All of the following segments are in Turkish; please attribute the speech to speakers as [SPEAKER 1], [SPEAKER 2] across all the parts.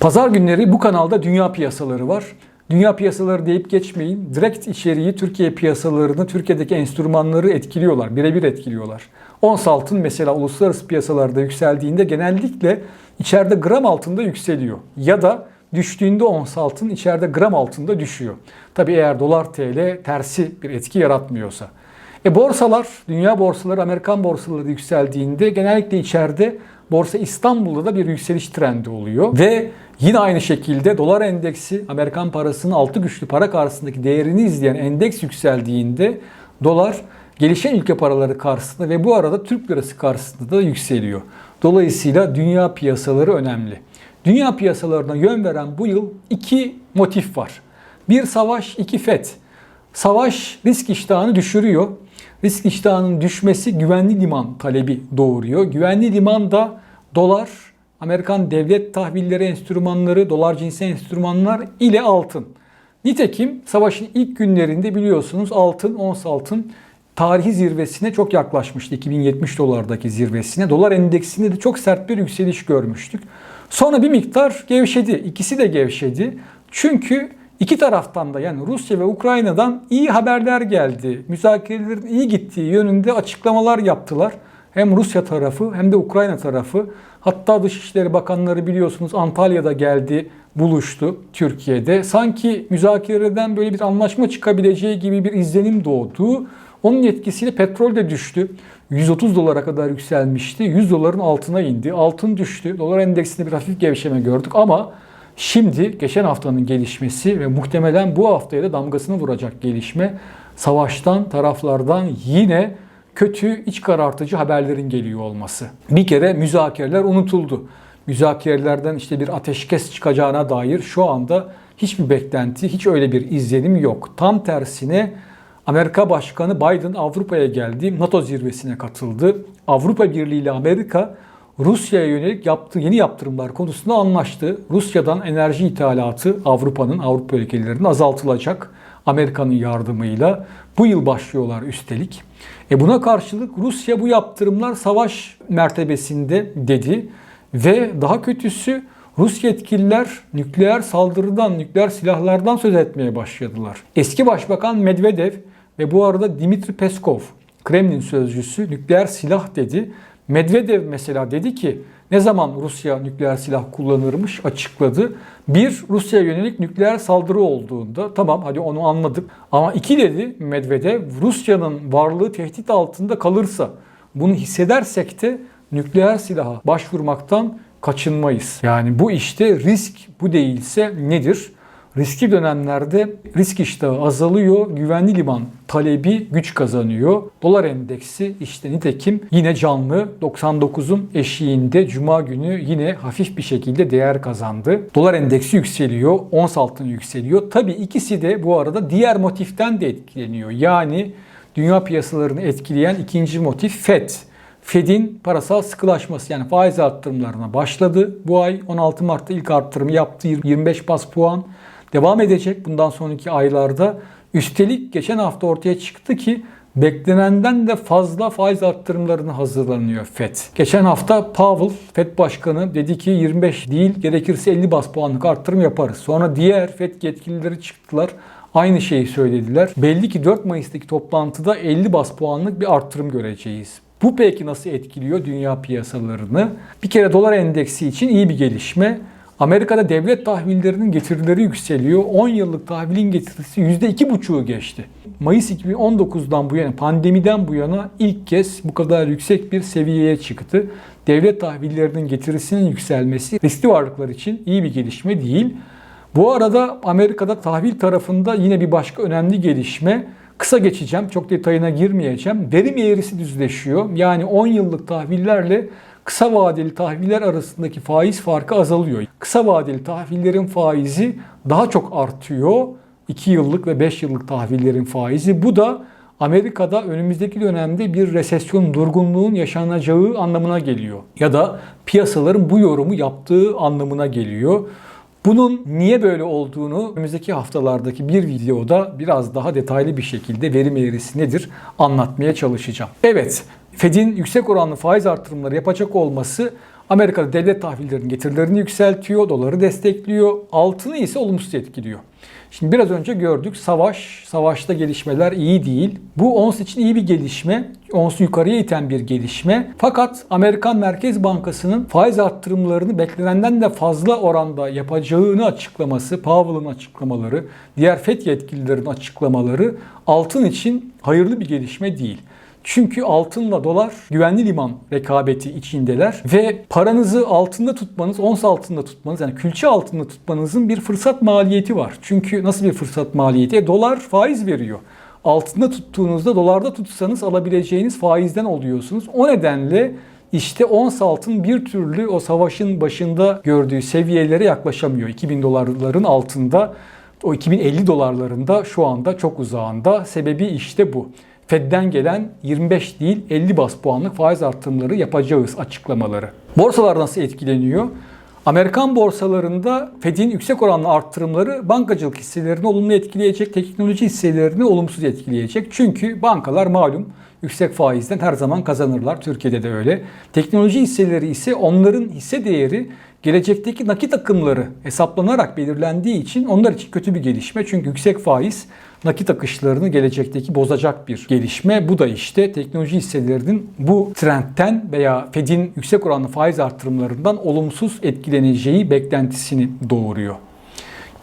[SPEAKER 1] Pazar günleri bu kanalda dünya piyasaları var. Dünya piyasaları deyip geçmeyin. Direkt içeriği Türkiye piyasalarını, Türkiye'deki enstrümanları etkiliyorlar. Birebir etkiliyorlar. Ons altın mesela uluslararası piyasalarda yükseldiğinde genellikle içeride gram altında yükseliyor. Ya da düştüğünde ons altın içeride gram altında düşüyor. Tabi eğer dolar TL tersi bir etki yaratmıyorsa. E borsalar, dünya borsaları, Amerikan borsaları yükseldiğinde genellikle içeride Borsa İstanbul'da da bir yükseliş trendi oluyor. Ve yine aynı şekilde dolar endeksi Amerikan parasının altı güçlü para karşısındaki değerini izleyen endeks yükseldiğinde dolar gelişen ülke paraları karşısında ve bu arada Türk lirası karşısında da yükseliyor. Dolayısıyla dünya piyasaları önemli. Dünya piyasalarına yön veren bu yıl iki motif var. Bir savaş, iki FED. Savaş risk iştahını düşürüyor. Risk iştahının düşmesi güvenli liman talebi doğuruyor. Güvenli liman da dolar, Amerikan devlet tahvilleri enstrümanları, dolar cinsi enstrümanlar ile altın. Nitekim savaşın ilk günlerinde biliyorsunuz altın, ons altın tarihi zirvesine çok yaklaşmıştı. 2070 dolardaki zirvesine. Dolar endeksinde de çok sert bir yükseliş görmüştük. Sonra bir miktar gevşedi. İkisi de gevşedi. Çünkü iki taraftan da yani Rusya ve Ukrayna'dan iyi haberler geldi. Müzakerelerin iyi gittiği yönünde açıklamalar yaptılar. Hem Rusya tarafı hem de Ukrayna tarafı. Hatta Dışişleri Bakanları biliyorsunuz Antalya'da geldi, buluştu Türkiye'de. Sanki müzakereden böyle bir anlaşma çıkabileceği gibi bir izlenim doğdu. Onun etkisiyle petrol de düştü. 130 dolara kadar yükselmişti. 100 doların altına indi. Altın düştü. Dolar endeksinde bir hafif gevşeme gördük ama şimdi geçen haftanın gelişmesi ve muhtemelen bu haftaya da damgasını vuracak gelişme savaştan, taraflardan yine kötü, iç karartıcı haberlerin geliyor olması. Bir kere müzakereler unutuldu. Müzakerelerden işte bir ateşkes çıkacağına dair şu anda hiçbir beklenti, hiç öyle bir izlenim yok. Tam tersine Amerika Başkanı Biden Avrupa'ya geldi. NATO zirvesine katıldı. Avrupa Birliği ile Amerika Rusya'ya yönelik yaptığı yeni yaptırımlar konusunda anlaştı. Rusya'dan enerji ithalatı Avrupa'nın, Avrupa ülkelerinin azaltılacak Amerika'nın yardımıyla. Bu yıl başlıyorlar üstelik. E buna karşılık Rusya bu yaptırımlar savaş mertebesinde dedi ve daha kötüsü Rus yetkililer nükleer saldırıdan, nükleer silahlardan söz etmeye başladılar. Eski Başbakan Medvedev ve bu arada Dimitri Peskov, Kremlin sözcüsü nükleer silah dedi. Medvedev mesela dedi ki ne zaman Rusya nükleer silah kullanırmış açıkladı. Bir, Rusya'ya yönelik nükleer saldırı olduğunda tamam hadi onu anladık. Ama iki dedi Medvedev Rusya'nın varlığı tehdit altında kalırsa bunu hissedersek de nükleer silaha başvurmaktan kaçınmayız. Yani bu işte risk bu değilse nedir? Riskli dönemlerde risk iştahı azalıyor, güvenli liman talebi güç kazanıyor. Dolar endeksi işte nitekim yine canlı 99'un eşiğinde cuma günü yine hafif bir şekilde değer kazandı. Dolar endeksi yükseliyor, ons altın yükseliyor. Tabii ikisi de bu arada diğer motiften de etkileniyor. Yani dünya piyasalarını etkileyen ikinci motif FED. Fed'in parasal sıkılaşması yani faiz arttırımlarına başladı. Bu ay 16 Mart'ta ilk arttırımı yaptı 25 bas puan. Devam edecek bundan sonraki aylarda. Üstelik geçen hafta ortaya çıktı ki beklenenden de fazla faiz arttırımlarına hazırlanıyor FED. Geçen hafta Powell FED Başkanı dedi ki 25 değil gerekirse 50 bas puanlık arttırım yaparız. Sonra diğer FED yetkilileri çıktılar. Aynı şeyi söylediler. Belli ki 4 Mayıs'taki toplantıda 50 bas puanlık bir arttırım göreceğiz. Bu peki nasıl etkiliyor dünya piyasalarını? Bir kere dolar endeksi için iyi bir gelişme. Amerika'da devlet tahvillerinin getirileri yükseliyor. 10 yıllık tahvilin getirisi %2,5'u geçti. Mayıs 2019'dan bu yana, pandemiden bu yana ilk kez bu kadar yüksek bir seviyeye çıktı. Devlet tahvillerinin getirisinin yükselmesi riskli varlıklar için iyi bir gelişme değil. Bu arada Amerika'da tahvil tarafında yine bir başka önemli gelişme. Kısa geçeceğim, çok detayına girmeyeceğim. Verim eğrisi düzleşiyor. Yani 10 yıllık tahvillerle kısa vadeli tahviller arasındaki faiz farkı azalıyor. Kısa vadeli tahvillerin faizi daha çok artıyor. 2 yıllık ve 5 yıllık tahvillerin faizi. Bu da Amerika'da önümüzdeki dönemde bir resesyon, durgunluğun yaşanacağı anlamına geliyor. Ya da piyasaların bu yorumu yaptığı anlamına geliyor. Bunun niye böyle olduğunu önümüzdeki haftalardaki bir videoda biraz daha detaylı bir şekilde verim eğrisi nedir anlatmaya çalışacağım. Evet, Fed'in yüksek oranlı faiz artırımları yapacak olması Amerika'da devlet tahvillerinin getirilerini yükseltiyor, doları destekliyor, altını ise olumsuz etkiliyor. Şimdi biraz önce gördük savaş, savaşta gelişmeler iyi değil. Bu ons için iyi bir gelişme, onsu yukarıya iten bir gelişme. Fakat Amerikan Merkez Bankası'nın faiz arttırımlarını beklenenden de fazla oranda yapacağını açıklaması, Powell'ın açıklamaları, diğer FED yetkililerin açıklamaları altın için hayırlı bir gelişme değil. Çünkü altınla dolar güvenli liman rekabeti içindeler ve paranızı altında tutmanız, ons altında tutmanız yani külçe altında tutmanızın bir fırsat maliyeti var. Çünkü nasıl bir fırsat maliyeti? E, dolar faiz veriyor. Altında tuttuğunuzda dolarda tutsanız alabileceğiniz faizden oluyorsunuz. O nedenle işte ons altın bir türlü o savaşın başında gördüğü seviyelere yaklaşamıyor. 2000 dolarların altında o 2050 dolarlarında şu anda çok uzağında. Sebebi işte bu. Fed'den gelen 25 değil 50 bas puanlık faiz artırımları yapacağız açıklamaları. Borsalar nasıl etkileniyor? Amerikan borsalarında Fed'in yüksek oranlı arttırımları bankacılık hisselerini olumlu etkileyecek, teknoloji hisselerini olumsuz etkileyecek. Çünkü bankalar malum yüksek faizden her zaman kazanırlar. Türkiye'de de öyle. Teknoloji hisseleri ise onların hisse değeri gelecekteki nakit akımları hesaplanarak belirlendiği için onlar için kötü bir gelişme. Çünkü yüksek faiz nakit akışlarını gelecekteki bozacak bir gelişme. Bu da işte teknoloji hisselerinin bu trendten veya Fed'in yüksek oranlı faiz artırımlarından olumsuz etkileneceği beklentisini doğuruyor.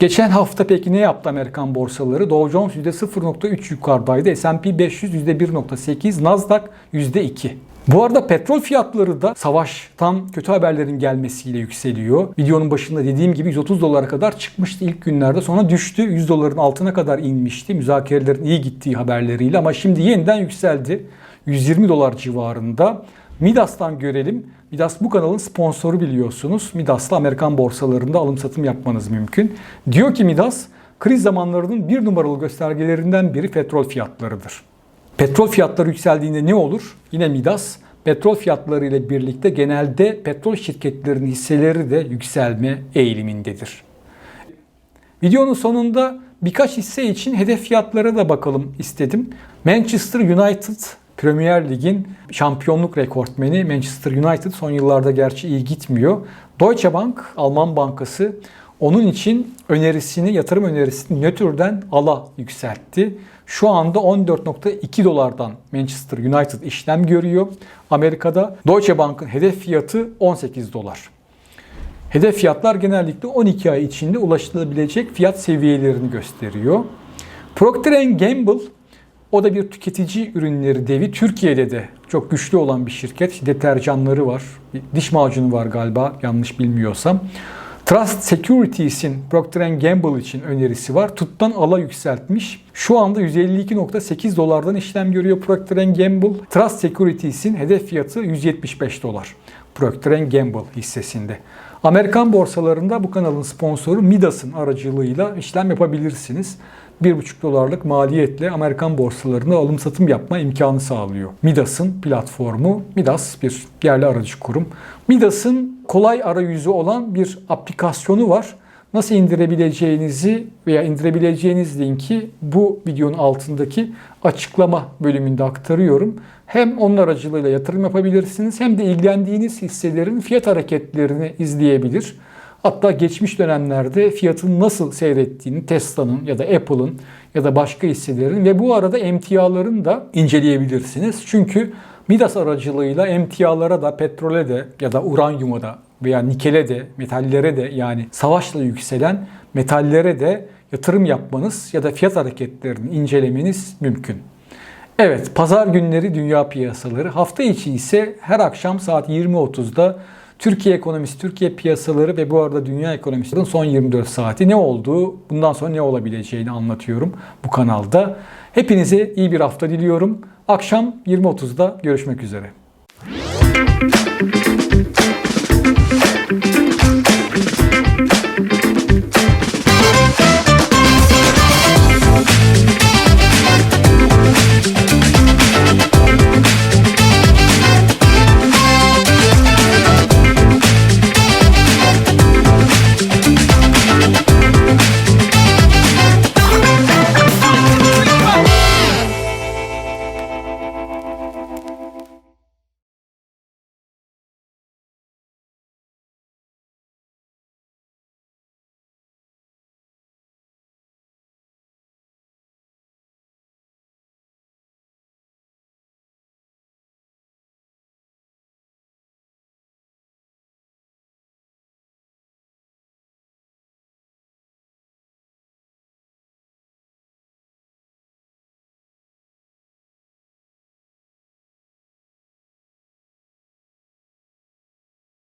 [SPEAKER 1] Geçen hafta peki ne yaptı Amerikan borsaları? Dow Jones %0.3 yukarıdaydı. S&P 500 %1.8, Nasdaq %2. Bu arada petrol fiyatları da savaştan kötü haberlerin gelmesiyle yükseliyor. Videonun başında dediğim gibi 130 dolara kadar çıkmıştı ilk günlerde. Sonra düştü. 100 doların altına kadar inmişti. Müzakerelerin iyi gittiği haberleriyle ama şimdi yeniden yükseldi. 120 dolar civarında. Midas'tan görelim. Midas bu kanalın sponsoru biliyorsunuz. Midas'la Amerikan borsalarında alım satım yapmanız mümkün. Diyor ki Midas, kriz zamanlarının bir numaralı göstergelerinden biri petrol fiyatlarıdır. Petrol fiyatları yükseldiğinde ne olur? Yine Midas petrol fiyatları ile birlikte genelde petrol şirketlerinin hisseleri de yükselme eğilimindedir. Videonun sonunda birkaç hisse için hedef fiyatlara da bakalım istedim. Manchester United Premier Lig'in şampiyonluk rekortmeni Manchester United son yıllarda gerçi iyi gitmiyor. Deutsche Bank, Alman bankası onun için önerisini, yatırım önerisini nötrden ala yükseltti. Şu anda 14.2 dolardan Manchester United işlem görüyor. Amerika'da Deutsche Bank'ın hedef fiyatı 18 dolar. Hedef fiyatlar genellikle 12 ay içinde ulaşılabilecek fiyat seviyelerini gösteriyor. Procter Gamble o da bir tüketici ürünleri devi. Türkiye'de de çok güçlü olan bir şirket. Deterjanları var. Diş macunu var galiba yanlış bilmiyorsam. Trust Securities'in Procter Gamble için önerisi var. Tuttan ala yükseltmiş. Şu anda 152.8 dolardan işlem görüyor Procter Gamble. Trust Securities'in hedef fiyatı 175 dolar. Procter Gamble hissesinde. Amerikan borsalarında bu kanalın sponsoru Midas'ın aracılığıyla işlem yapabilirsiniz. 1,5 dolarlık maliyetle Amerikan borsalarına alım satım yapma imkanı sağlıyor. Midas'ın platformu, Midas bir yerli aracı kurum. Midas'ın kolay arayüzü olan bir aplikasyonu var. Nasıl indirebileceğinizi veya indirebileceğiniz linki bu videonun altındaki açıklama bölümünde aktarıyorum. Hem onun aracılığıyla yatırım yapabilirsiniz hem de ilgilendiğiniz hisselerin fiyat hareketlerini izleyebilir. Hatta geçmiş dönemlerde fiyatın nasıl seyrettiğini Tesla'nın ya da Apple'ın ya da başka hisselerin ve bu arada emtiaların da inceleyebilirsiniz. Çünkü Midas aracılığıyla emtialara da petrole de ya da uranyuma da veya nikele de metallere de yani savaşla yükselen metallere de yatırım yapmanız ya da fiyat hareketlerini incelemeniz mümkün. Evet, pazar günleri dünya piyasaları, hafta içi ise her akşam saat 20.30'da Türkiye ekonomisi, Türkiye piyasaları ve bu arada dünya ekonomisinin son 24 saati ne olduğu, bundan sonra ne olabileceğini anlatıyorum bu kanalda. Hepinize iyi bir hafta diliyorum. Akşam 20.30'da görüşmek üzere.